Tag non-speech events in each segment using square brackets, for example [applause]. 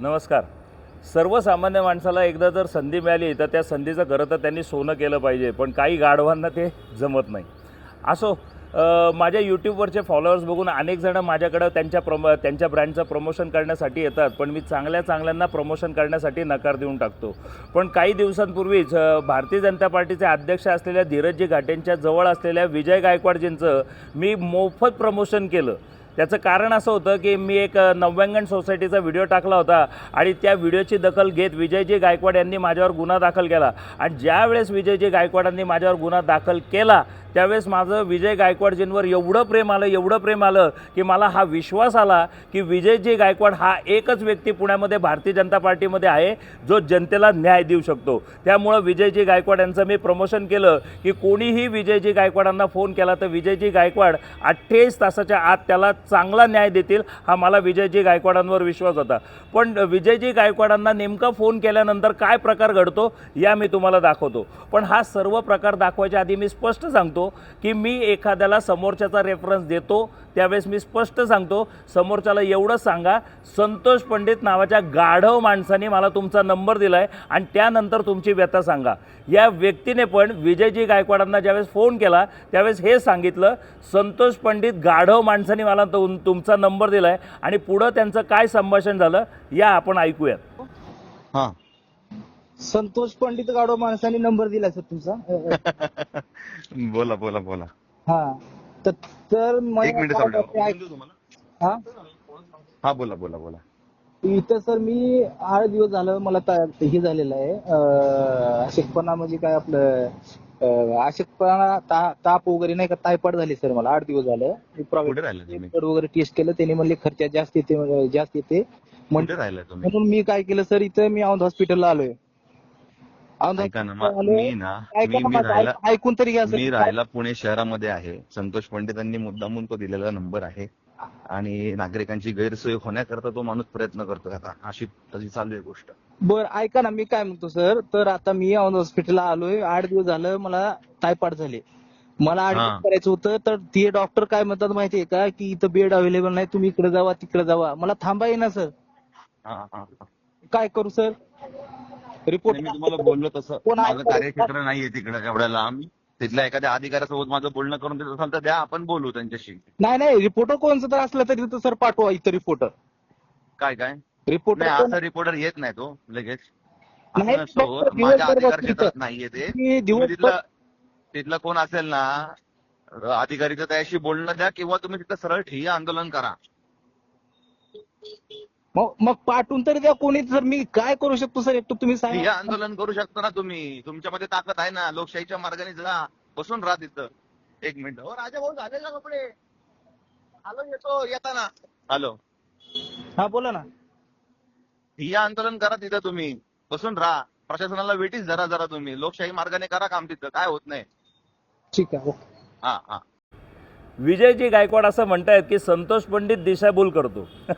नमस्कार. सर्वसामान्य माणसाला एकदा जर संधी मिळाली तर त्या संधीचं खरं तर त्यांनी सोनं केलं पाहिजे पण काही गाढवांना ते जमत नाही. असो माझ्या यूट्यूबवरचे फॉलोअर्स बघून अनेक जणं माझ्याकडं त्यांच्या प्रम त्यांच्या ब्रँडचं प्रमोशन करण्यासाठी येतात पण मी चांगल्या चांगल्यांना प्रमोशन करण्यासाठी नकार देऊन टाकतो. पण काही दिवसांपूर्वीच भारतीय जनता पार्टीचे अध्यक्ष असलेल्या धीरजजी घाटेंच्या जवळ असलेल्या विजय गायकवाडजींचं मी मोफत प्रमोशन केलं. त्याचं कारण असं होतं की मी एक नव्यांगण सोसायटीचा व्हिडिओ टाकला होता आणि त्या व्हिडिओची दखल घेत विजयजी गायकवाड यांनी माझ्यावर गुन्हा दाखल केला. आणि ज्यावेळेस विजयजी गायकवाडांनी माझ्यावर गुन्हा दाखल केला त्यावेळेस माझं विजय गायकवाडजींवर एवढं प्रेम आलं एवढं प्रेम आलं की मला हा विश्वास आला की विजयजी गायकवाड हा एकच व्यक्ती पुण्यामध्ये भारतीय जनता पार्टीमध्ये आहे जो जनतेला न्याय देऊ शकतो. त्यामुळं विजयजी गायकवाड यांचं मी प्रमोशन केलं की कोणीही विजयजी गायकवाडांना फोन केला तर विजयजी गायकवाड अठ्ठेचाळीस तासाच्या आत त्याला चांगला न्याय देतील हा मला विजयजी गायकवाडांवर विश्वास होता. पण विजयजी गायकवाडांना नेमका फोन केल्यानंतर काय प्रकार घडतो या मी तुम्हाला दाखवतो. पण हा सर्व प्रकार दाखवायच्या आधी मी स्पष्ट सांगतो की मी एखाद्याला समोरच्याचा रेफरन्स देतो त्यावेळेस मी स्पष्ट सांगतो समोरच्याला एवढं सांगा संतोष पंडित नावाच्या गाढव माणसाने मला तुमचा नंबर दिला आहे आणि त्यानंतर तुमची व्यथा सांगा. या व्यक्तीने पण विजयजी गायकवाडांना ज्यावेळेस फोन केला त्यावेळेस हे सांगितलं संतोष पंडित गाढव माणसाने मला तुम तुमचा नंबर दिला आहे आणि पुढं त्यांचं काय संभाषण झालं या आपण ऐकूयात. हा. संतोष पंडित गाडो माणसाने नंबर दिला सर तुमचा. [laughs] बोला बोला बोला. हा. तर एक मिनिट हा? हा बोला बोला बोला. इथं सर मी आठ दिवस झालं मला ता- हे झालेलं आहे. अ, अशक्तपणा म्हणजे काय आपलं अ, अशक्तपणा ता- ताप वगैरे नाही का टायफॉइड झाली सर मला आठ दिवस झालं. मी कुठे private राहिला तुम्ही? blood वगैरे टेस्ट केलं त्यांनी म्हणले खर्च जास्त येते म्हणजे जास्त येते. म्हण- कुठे राहिला तुम्ही? म्हणून मी काय केलं सर इथं मी औंध हॉस्पिटलला आलोय. ऐका ना मा- ना मी राहायला ऐक- ऐकून तरी घ्या मी राहायला पुणे शहरामध्ये आहे. संतोष पंडितांनी मुद्दामून तो दिलेला नंबर आहे. आणि नागरिकांची गैरसोय होण्याकरता तो माणूस प्रयत्न करतो आता. अशी तशी चालू आहे गोष्ट. बर ऐका ना मी काय म्हणतो सर? तर आता मी औंध हॉस्पिटलला आलोय. आठ दिवस झालं मला टायफॉइड झाले. मला ऍडमिट. करायचं होतं तर ते डॉक्टर काय म्हणतात माहितीये का की इथं बेड अवेलेबल नाही तुम्ही इकडे जावा तिकडे जावा. मला थांबा ना सर. काय करू सर? रिपोर्ट मी तुम्हाला बोललो तसं. माझं? कार्यक्षेत्र नाहीये तिकडे एवढ्या लांब तिथल्या एखाद्या अधिकाऱ्यासोबत माझं बोलणं करून देत असाल तर द्या आपण बोलू त्यांच्याशी. नाही नाही रिपोर्टर कोणचं तर असलं तरी तर सर पाठवा इथं रिपोर्टर काय काय? रिपोर्टर नाही असा रिपोर्टर येत नाही तो लगेच. नाही, असं नसतो. फक्त माझ्या दिवसभर अधिकार बसतो क्षेत्रात इथं. नाहीये ते. मी तुम्ही दिवसभर तिथलं तिथलं कोण असेल ना अधिकारी तर त्याशी बोलणं द्या किंवा तुम्ही तिथं सरळ ठिय्या आंदोलन करा. मग मग पाठवून तरी द्या कोणी. तर मी काय करू शकतो सर? एकटं तुम्ही सांगा. आंदोलन करू शकता ना तुम्ही. तुमच्यामध्ये ताकद आहे ना. लोकशाहीच्या मार्गाने जा. बसून राहा तिथं. एक मिनिट. हो राजा भाऊ झाले का कपडे. आलो येतो. येताना हॅलो. हा बोला ना. ठिय्या आंदोलन करा तिथं तुम्ही. बसून राहा. प्रशासनाला वेटीच जरा जरा तुम्ही. लोकशाही मार्गाने करा काम तिथं. काय होत नाही. ठीक आहे ओके. हा हा. विजयजी गायकवाड असं म्हणतायत की संतोष पंडित दिशाभूल करतो. [laughs]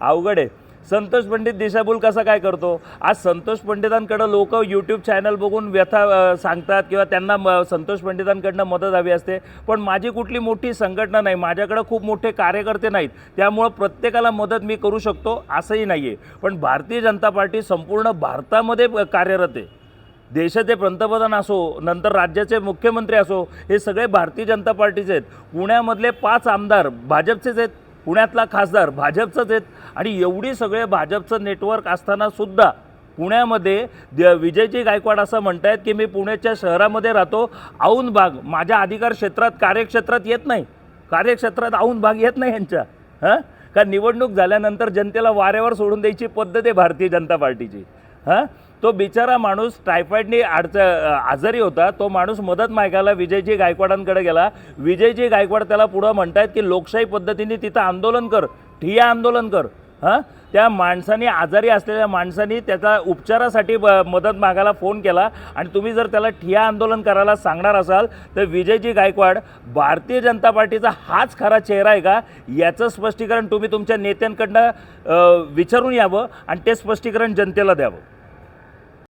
अवघड आहे. संतोष पंडित दिशाभूल कसा काय करतो? आज संतोष पंडितांकडं लोक यूट्यूब चॅनल बघून व्यथा सांगतात किंवा त्यांना म संतोष पंडितांकडनं मदत हवी असते. पण माझी कुठली मोठी संघटना नाही. माझ्याकडं खूप मोठे कार्यकर्ते नाहीत. त्यामुळं प्रत्येकाला मदत मी करू शकतो असंही नाही आहे पण भारतीय जनता पार्टी संपूर्ण भारतामध्ये कार्यरत आहे. देशाचे पंतप्रधान असो नंतर राज्याचे मुख्यमंत्री असो हे सगळे भारतीय जनता पार्टीचे आहेत. पुण्यामधले पाच आमदार भाजपचेच आहेत. पुण्यातला खासदार भाजपचंच आहेत. आणि एवढी सगळे भाजपचं नेटवर्क असताना सुद्धा पुण्यामध्ये द- विजयजी गायकवाड असं म्हणतायत की मी पुण्याच्या शहरामध्ये राहतो. औन भाग. माझ्या अधिकार क्षेत्रात कार्यक्षेत्रात येत नाही. कार्यक्षेत्रात औन भाग येत नाही यांच्या. हां? का निवडणूक झाल्यानंतर जनतेला वाऱ्यावर सोडून द्यायची पद्धत आहे भारतीय जनता पार्टीची. हां? तो बिचारा माणूस टायफॉईडने अडच आजारी होता. तो माणूस मदत मागायला विजयजी गायकवाडांकडे गेला. विजयजी गायकवाड त्याला पुढं म्हणतायत की लोकशाही पद्धतीने तिथं आंदोलन कर. ठिया आंदोलन कर. हां? त्या माणसाने आजारी असलेल्या माणसाने त्याचा उपचारासाठी ब मदत मागायला फोन केला. आणि तुम्ही जर त्याला ठिया आंदोलन करायला सांगणार असाल तर विजयजी गायकवाड भारतीय जनता पार्टीचा हाच खरा चेहरा आहे का? याचं स्पष्टीकरण तुम्ही तुमच्या नेत्यांकडनं विचारून यावं आणि ते स्पष्टीकरण जनतेला द्यावं.